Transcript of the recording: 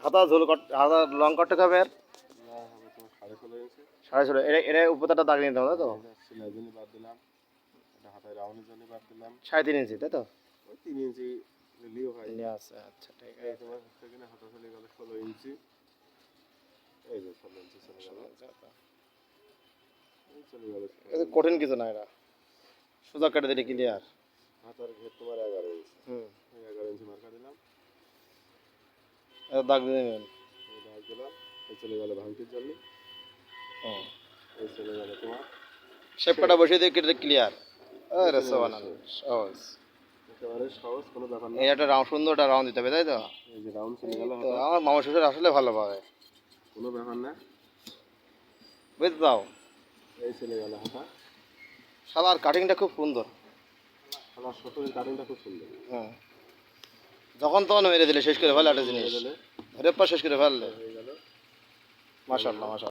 হাতা ঝোল কট হাতা লং কটটা খাবে আর? হবে সাড়ে ষোলো। এটা এটা উপরটা দাগ নিতে হবে তাই তো? বাদ দিলাম হাতায় রাউন্ডের জন্য বাদ দিলাম সাড়ে তিন ইঞ্চি তাই তো? তিন ইঞ্চি হয় আচ্ছা ঠিক আছে। তোমার সেখানে হাতা চলে গেল ষোলো ইঞ্চি এই যে ষোলো ইঞ্চি চলে গেল কঠিন কিছু না এটা সোজা কেটে দিলে ক্লিয়ার হাতার ঘের তোমার এগারো ইঞ্চি। হুম। এগারো ইঞ্চি মার্কা দিলাম এটা দাগ দিয়ে নেবেন। দাগ দিলাম এই চলে গেল ভাঙতির জন্য। হুম এই চলে গেল তোমার। শেপ কাটা বসিয়ে দিয়ে কেটে ক্লিয়ার আরে সহজ। একেবারে সহজ কোনো ব্যাপার না। একটা রাউন্ড সুন্দর একটা রাউন্ড দিতে হবে তাই তো? এই যে রাউন্ড চলে গেল আমার মামা শ্বশুর আসলে ভালো পাবে। কোনো ব্যাপার না। বুঝতে দাও এই চলে গেল হাতা। শালার কাটিংটা খুব সুন্দর। আমার শ্বশুরের কাটিংটা খুব সুন্দর। হুম যখন তখন মেরে দিলে শেষ করে ফেলে একটা জিনিস। দিলে ধরে পর শেষ করে ফেললে। মাসাল্লাহ মাসাল্লাহ